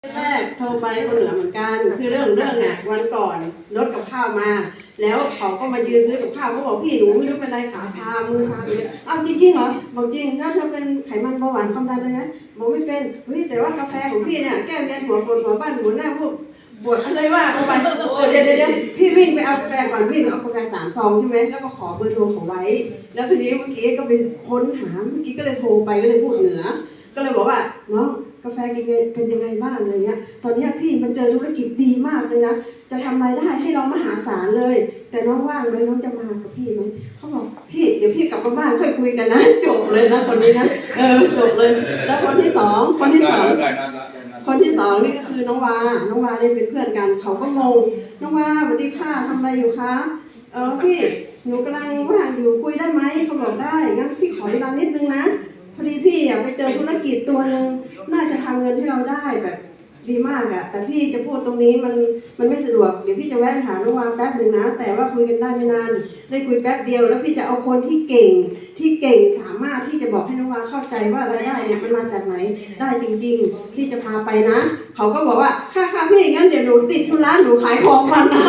แรกโทรไปคนเหนือเหมือนกันคือเรื่องเรื่องเนี่ยวันก่อนรถกับข้าวมา แล้วเขาก็มายืนซื้อกับข้าวเขาบอกพี่หนูไม่รู้เป็นไรขาชามือชาเลยอ้าวจริงเหรอบอกจริงแล้วเธอเป็นไขมันเบาหวานความดันเลยไหมบอกไม่เป็นเฮ้ยแต่ว่ากาแฟของพี่เนี่ยแก้เวียนหัวปวดหัวบ้านหมุนหน้าพวกปวดอะไรว่าเข้าไปเออเดี๋ยวเดี๋ยวเดี๋ยวพี่วิ่งไปเอากาแฟก่อนวิ่งไปเอากาแฟสามซองใช่ไหมแล้วก็ขอเบอร์โทรเขาไว้ แล้วทีนี้เมื่อกี้ก็ไปค้นหาเมื่อกี้ก็เลยโทรไปก็เลยพูดเหนือ ก็เลยบอกว่าน้อง กาแฟกินไงเป็นยังไงบ้างอะไรเงี้ย ตอนนี้พี่มันเจอธุรกิจดีมากเลยนะ จะทำรายได้ให้เรามหาศาลเลย แต่น้องว่างไหมน้องจะมากับพี่ไหมเขาบอกพี่เดี๋ยวพี่กลับมาบ้านค่อยคุยกันนะจบเลยนะคนนี้นะเออจบเลย แล้วคนที่สองคนที่สองคนที่สองนี่ก็คือน้องวา น้องวาเนี่ยเป็นเพื่อนกัน เขาก็งง น้องวาสวัสดีค่ะทำอะไรอยู่คะ เออพี่หนูกำลังว่างอยู่คุยได้ไหมเขาบอกได้ งั้นพี่ขอเวลานิดนึงนะ พอดีพี่อะไปเจอธุรกิจตัวหนึ่งน่าจะทำเงินให้เราได้แบบดีมากอะ แต่พี่จะพูดตรงนี้มันมันไม่สะดวก เดี๋ยวพี่จะแวะไปหาน้องวาแป๊บหนึ่งนะ แต่ว่าคุยกันได้ไม่นาน ได้คุยแป๊บเดียว แล้วพี่จะเอาคนที่เก่ง ที่เก่งสามารถที่จะบอกให้น้องวาเข้าใจว่ารายได้เนี่ยมันมาจากไหน ได้จริง ๆ พี่จะพาไปนะ เขาก็บอกว่า ค่ะค่ะพี่งั้นเดี๋ยวหนูติดธุระหนูขายของก่อนนะ